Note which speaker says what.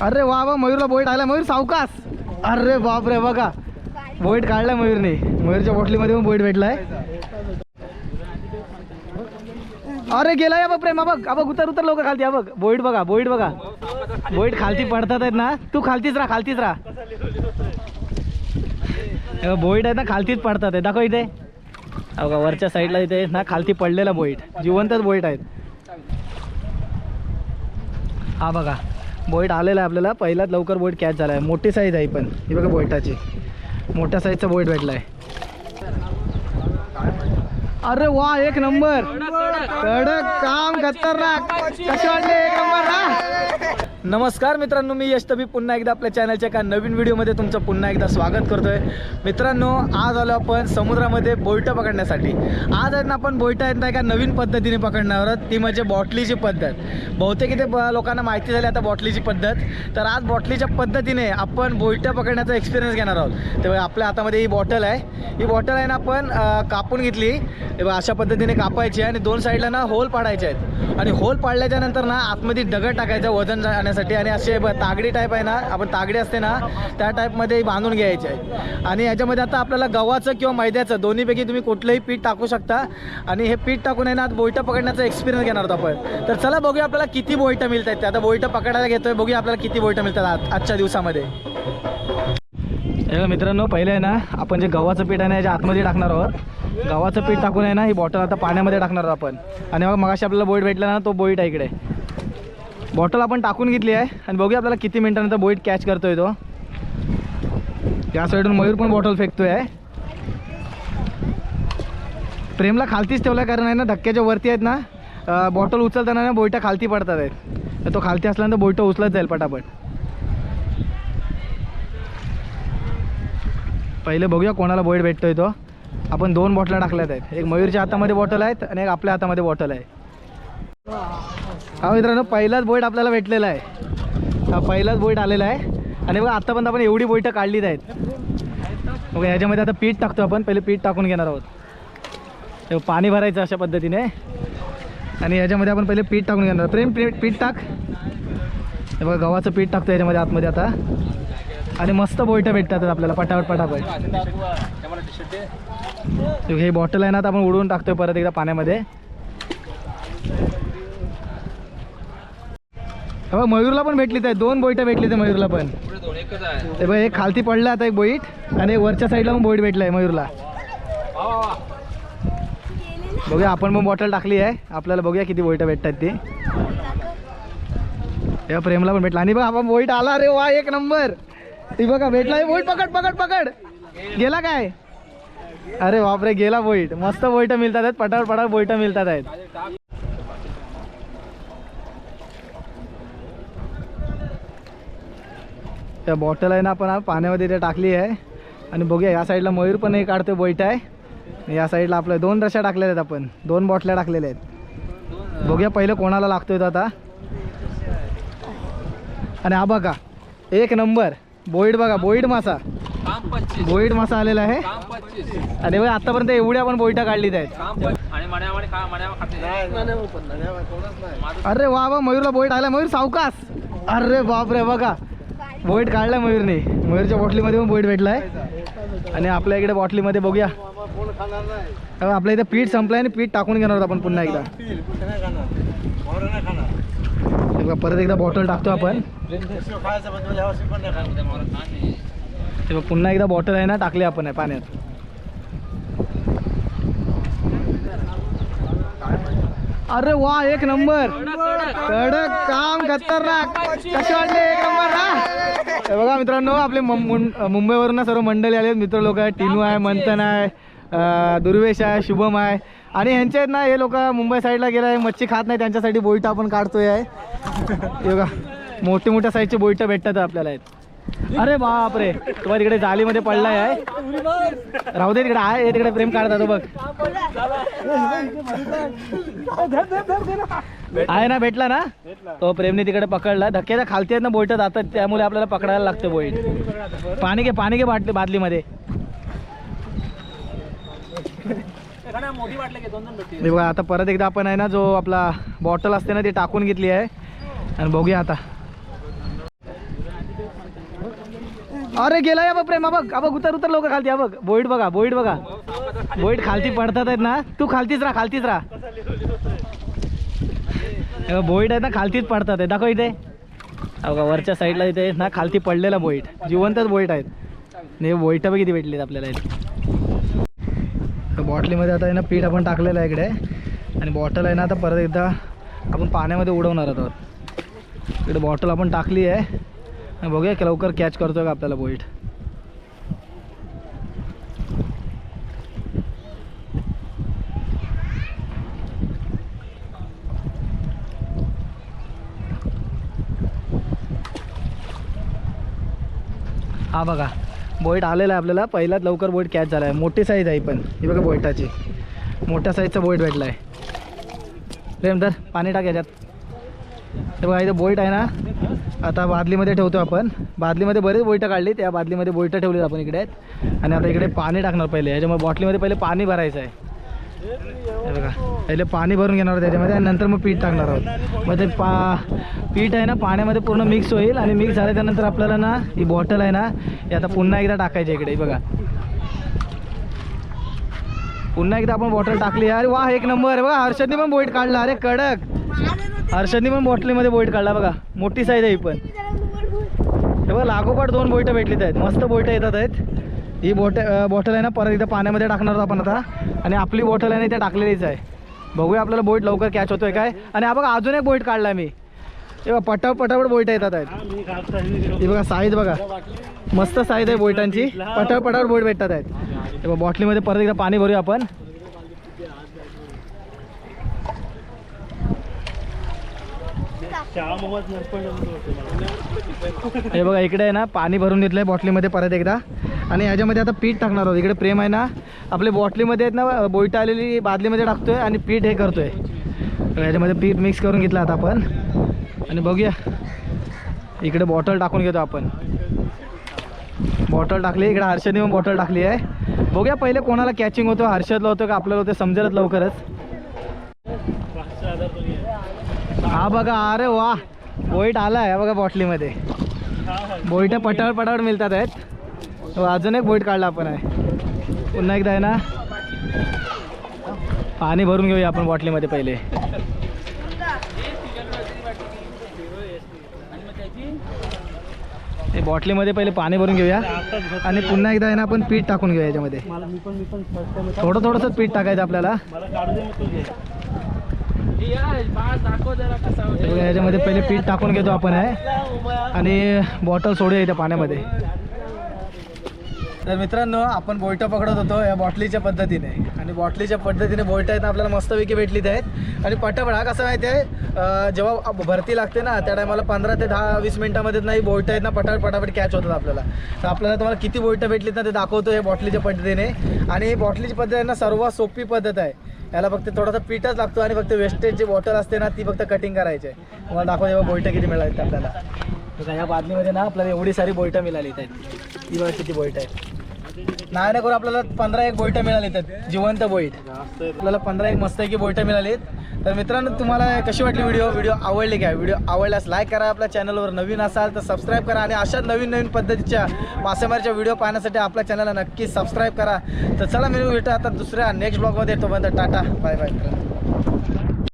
Speaker 1: अरे वा वा मयूरला बोईट आला. मयूर सावकास अरे बाप रे बघा. बोईट काढला मयूरने. मयूरच्या बॉटलीमध्ये पण बोईट भेटलाय. अरे गेला या बघ प्रेम. हा बघ बघ उतर उतर लोक खालती. बघ बोईट बघा बोईट बघा. बोईट खालती पडतात आहेत ना. तू खालतीच राहा खालतीच राहा. हे बोईट आहेत ना खालतीच पडतात आहे दाखव इथे. बघा वरच्या साईडला इथे ना खालती पडलेला बोईट. जिवंतच बोईट आहेत. हा बघा बोईट आलेला आहे आपल्याला. पहिलाच लवकर बोईट कॅच झाला आहे. मोठी साईज आहे पण. ही बघा बोईटाची. मोठ्या साईजचा बोईट भेटला आहे. अरे वा एक नंबर कडक काम खतरनाक. कसे वाटले एक नंबर ना नमस्कार मित्रांनो मी यश तबी पुन्हा एकदा आपल्या चॅनलच्या एका नवीन व्हिडिओमध्ये तुमचं पुन्हा एकदा स्वागत करतोय. मित्रांनो आज आलो आपण समुद्रामध्ये बोईटं पकडण्यासाठी. आज आहेत ना आपण बोईटं आहेत ना एका नवीन पद्धतीने पकडणार आहोत. ती म्हणजे बॉटलीची पद्धत. बहुतेक इथे लोकांना माहिती झाली आता बॉटलीची पद्धत. तर आज बॉटलीच्या पद्धतीने आपण बोयटं पकडण्याचा एक्सपिरियन्स घेणार आहोत. तेव्हा आपल्या हातामध्ये ही बॉटल आहे. ही बॉटल आहे ना आपण कापून घेतली. तेव्हा अशा पद्धतीने कापायची आणि दोन साईडला ना होल पाडायचे आहेत. आणि होल पाडल्याच्या नंतर ना आतमध्ये दगड टाकायचं वजन बांधण्यासाठी आणि असे ब- तागडी टाईप आहे ना आपण तागडी असते ना त्या टाईपमध्ये बांधून घ्यायचे आहे. आणि याच्यामध्ये आता आपल्याला गव्हाचं किंवा मैद्याचं दोन्हीपैकी तुम्ही कुठलंही पीठ टाकू शकता. आणि हे पीठ टाकून आहे ना आज बोईटं पकडण्याचा एक्सपिरियन्स घेणार होतो आपण. तर चला बघूया आपल्याला किती बोईटं मिळत आहेत ते. आता बोईटं पकडायला घेतोय बघूया आपल्याला किती बोईटं मिळतात आजच्या दिवसामध्ये. हे मित्रांनो पहिले आहे ना आपण जे गव्हाचं पीठ आहे ना याच्या आतमध्ये टाकणार आहोत. गव्हाचं पीठ टाकून आहे ना ही बॉटल आता पाण्यामध्ये टाकणार आहोत आपण. आणि मग मगाशी आपल्याला बोईट भेटला ना तो बोईट आहे इकडे. बॉटल आपण टाकून घेतली आहे. आणि बघूया आपल्याला किती मिनिटानंतर बोईट कॅच करतोय तो. या साईडून मयूर पण बॉटल फेकतोय. आहे प्रेमला खालतीच ठेवला कारण आहे ना धक्क्याच्या वरती आहेत ना बॉटल उचलताना ना बोईटा खालती पडतात आहेत. तर तो खालती असल्यानंतर बोईटं उचलत जाईल पटापट. पहिले बघूया कोणाला बोईट भेटतोय तो. आपण दोन बॉटला टाकल्यात आहेत. एक मयूरच्या हातामध्ये बॉटल आहेत आणि एक आपल्या हातामध्ये बॉटल आहे. हा मित्रांनो पहिलाच बोईट आपल्याला भेटलेला आहे. हा पहिलाच बोईट आलेला आहे. आणि बघा आतापर्यंत आपण एवढी बोईटं काढलीच आहेत. बघा ह्याच्यामध्ये आता पीठ टाकतो आपण. पहिले पीठ टाकून घेणार आहोत. पाणी भरायचं अशा पद्धतीने. आणि ह्याच्यामध्ये आपण पहिले पीठ टाकून घेणार प्रेम पीठ पीठ टाक. हे बघा गव्हाचं पीठ टाकतो याच्यामध्ये आतमध्ये आता. आणि मस्त बोईटं भेटतात आपल्याला पटापट पटापट. हे बॉटल आहे ना आता आपण उडवून टाकतोय परत एकदा पाण्यामध्ये. बाबा मयूरला पण भेटली ते दोन बोईटं भेटली ते मयूरला पण. ते बघ एक खालती पडलं आता एक बोईट आणि वरच्या साईडला पण बोईट भेटलाय मयूरला. बघूया आपण मग बॉटल टाकली आहे. आपल्याला बघूया किती बोईटं भेटतात ती. या प्रेमला पण भेटला. आणि बघ आपण बोईट आला रे वा एक नंबर. ती बघा भेटला बोईट पकड पकड पकड. गेला काय? अरे बापरे गेला बोईट. मस्त बोईटं मिळतात आहेत पटापट पटापट बोईटं मिळतात आहेत. त्या बॉटल आहे ना आपण पाण्यामध्ये त्या टाकली आहे. आणि बघूया या साईडला मयूर पण एक काढतोय बोईट आहे. या साईडला आपल्या दोन रशा टाकलेल्या आहेत आपण. दोन बॉटल्या टाकलेल्या आहेत. बघूया पहिलं कोणाला लागतोय तो आता. आणि हा बघा एक नंबर. बोईड बघा बोईड मासा. बोईड मासा आलेला आहे. अरे भाई आतापर्यंत एवढ्या आपण बोईटा काढलीत आहेत. अरे वा वा मयूरला बोईट आला. मयूर सावकास अरे बाप रे बघा. बोईट काढला मयूरने. मयूरच्या बॉटलीमध्ये पण बोईट आहे आणि आपल्या इकडे बॉटलीमध्ये बघूया. आपल्या इथे पीठ संपलं आहे आणि पीठ टाकून घेणार आहोत आपण पुन्हा एकदा. परत एकदा बॉटल टाकतो आपण. पुन्हा एकदा बॉटल आहे ना टाकली आपण आहे पाण्यात. अरे वा एक नंबर. कडक काम खतरनाक. कसे वाटले? एक नंबर ना बघा मित्रांनो आपले मुंबईवरून ना सर्व मंडळी आले मित्र लोक आहे टिनू आहे मंथन आहे दुर्वेश आहे शुभम आहे. आणि ह्यांचे आहेत ना हे लोक मुंबई साईडला गेले आहे मच्छी खात नाही त्यांच्यासाठी बोईटा आपण काढतोय आहे. बघा मोठ्या मोठ्या साईजचे बोईटा भेटतात आपल्याला आहेत. अरे बाप रे तुम्हाला तिकडे जालीमध्ये पडलाय आहे राहू दे तिकडे आहे तिकडे प्रेम काढतात बघ. आहे ना भेटला ना? तो प्रेमने तिकडे पकडला. धक्क्याच्या खालती आहेत ना बोईट जातात. त्यामुळे आपल्याला पकडायला लागतं बोईट. पाणी घे पाणी घे बाटली बादलीमध्ये. बघा आता परत एकदा आपण आहे ना जो आपला बॉटल असते ना ती टाकून घेतली आहे. आणि बघूया आता. अरे गेला या बघ प्रेम बघ बघ उतर उतर लोक खालती बघ. बोईट बघा बोईट बघा. बोईट खालती पडतात आहेत ना. तू खालतीच राहा खालतीच राहा. बोईट आहेत ना खालतीच पडतात आहे दाखव इथे. अगं वरच्या साईडला इथे ना खालती पडलेला बोईट जिवंतच बोईट आहेत. नाही बोईट बघ किती भेटलीत आपल्याला इथे. बॉटलीमध्ये आता आहे ना पीठ आपण टाकलेलं आहे इकडे. आणि बॉटल आहे ना आता परत एकदा आपण पाण्यामध्ये उडवणार आहोत. इकडे बॉटल आपण टाकली आहे. बघूया की लवकर कॅच करतोय का आपल्याला बोईट हा बघा बोईट आलेला आहे आपल्याला. पहिलाच लवकर बोईट कॅच झाला आहे मोठी साईज आहे पण. ही बघा बोईटाची मोठ्या साईजचा बोईट भेटला आहे प्रेम पाणी टाक याच्यात. हे बघा इथं बोईट आहे ना. आता बादलीमध्ये ठेवतो आपण. बादलीमध्ये बरेच बोईटं काढली त्या बादलीमध्ये बोईटं ठेवलीत आपण इकडे. आहेत आणि आता इकडे पाणी टाकणार पहिले याच्यामुळे बॉटलीमध्ये पहिले पाणी भरायचं आहे. हे बघा पहिले पाणी भरून घेणार त्याच्यामध्ये आणि नंतर मग पीठ टाकणार आहोत. मग ते पा पीठ आहे ना पाण्यामध्ये पूर्ण मिक्स होईल आणि मिक्स झाल्याच्यानंतर आपल्याला ना ही बॉटल आहे ना ही आता पुन्हा एकदा टाकायची इकडे बघा. पुन्हा एकदा आपण बॉटल टाकली. अरे वा एक नंबर वा हर्षदने पण बोईट काढला. अरे कडक. हर्षदनी पण बॉटलीमध्ये बोईट काढला बघा. मोठी साईज आहे ही पण. हे बघा लागोपाठ दोन बोईटं भेटलीत आहेत. मस्त बोईटं येतात आहेत. ही बोट बॉटल आहे ना परत एकदा पाण्यामध्ये टाकणार आहोत आपण आता. आणि आपली बॉटल आहे ना इथे टाकलेलीच आहे. बघूया आपल्याला बोईट लवकर कॅच होतोय काय. आणि हा बघा अजून एक बोईट काढला मी. हे बघा पटा पटापट बोईटं येतात आहेत. हे बघा साईज बघा. मस्त साईज आहे बोईटांची. पटापटावर पटापट बोईट भेटतात आहेत. हे बघा बॉटलीमध्ये परत एकदा पाणी भरूया आपण. हे बघा इकडे आहे ना पाणी भरून घेतलं आहे बॉटलीमध्ये परत एकदा. आणि याच्यामध्ये आता पीठ टाकणार आहोत. इकडे प्रेम आहे ना आपल्या बॉटलीमध्ये आहेत ना बोईटा आलेली बादलीमध्ये टाकतोय आणि पीठ हे करतोय. तर याच्यामध्ये पीठ मिक्स करून घेतलं आता आपण. आणि बघूया. इकडे बॉटल टाकून घेतो आपण. बॉटल टाकली इकडे हर्षदने पण बॉटल टाकली आहे. बघूया पहिले कोणाला कॅचिंग होतं हर्षदला होतं का आपल्याला होतं समजेलच लवकरच. हा बघा अरे वा. बोईट आला आहे बघा बॉटलीमध्ये. बोईट पटावड पटावड मिळतात आहेत. हो, अजून एक बोईट काढला आपण आहे. पुन्हा एकदा आहे ना. पाणी भरून घेऊया आपण बॉटलीमध्ये पहिले. ते बॉटलीमध्ये पहिले पाणी भरून घेऊया. आणि पुन्हा एकदा आहे ना आपण पीठ टाकून घेऊया याच्यामध्ये. थोडं थोडंसं पीठ टाकायचं आपल्याला. याच्यामध्ये पहिले पीठ टाकून घेतो आपण आहे. आणि बॉटल सोडूया इथे पाण्यामध्ये. तर मित्रांनो आपण बोयटं पकडत होतो या बॉटलीच्या पद्धतीने. आणि बॉटलीच्या पद्धतीने बोयटं आहेत ना आपल्याला मस्तपैकी भेटलीत आहेत. आणि पटापट हा कसं माहिती आहे? जेव्हा भरती लागते ना त्या टायमाला पंधरा ते दहा वीस मिनिटामध्ये नाही बोयटं आहेत ना पटापट पटापट कॅच होतात आपल्याला. तर आपल्याला तुम्हाला किती बोयटं भेटलीत ना ते दाखवतो हे बॉटलीच्या पद्धतीने. आणि बॉटलीची पद्धत आहे ना सर्वात सोपी पद्धत आहे. याला फक्त थोडासा पीठच लागतो आणि फक्त वेस्टेजची बॉटल असते ना ती फक्त कटिंग करायची आहे. तुम्हाला दाखव जेव्हा बोयटं किती मिळाली आपल्याला. बघा या बादलीमध्ये ना आपल्याला एवढी सारी बोयटं मिळाली आहेत. ती बघा किती बोईट आहे नाही ना करून आपल्याला पंधरा एक बोईटं मिळाली त्यात जिवंत बोईट आपल्याला पंधरा एक मस्त की बोईटं मिळालीत. तर मित्रांनो तुम्हाला कशी वाटली व्हिडिओ व्हिडिओ आवडली काय व्हिडिओ आवडल्यास लाईक करा आपल्या चॅनलवर नवीन असाल तर सबस्क्राईब करा आणि अशा नवीन नवीन पद्धतीच्या मासेमारीच्या व्हिडिओ पाहण्यासाठी आपल्या चॅनलला नक्की सबस्क्राईब करा. तर चला मी भेटू आता दुसऱ्या नेक्स्ट ब्लॉगमध्ये तोपर्यंत टाटा. बाय बाय मित्रांनो.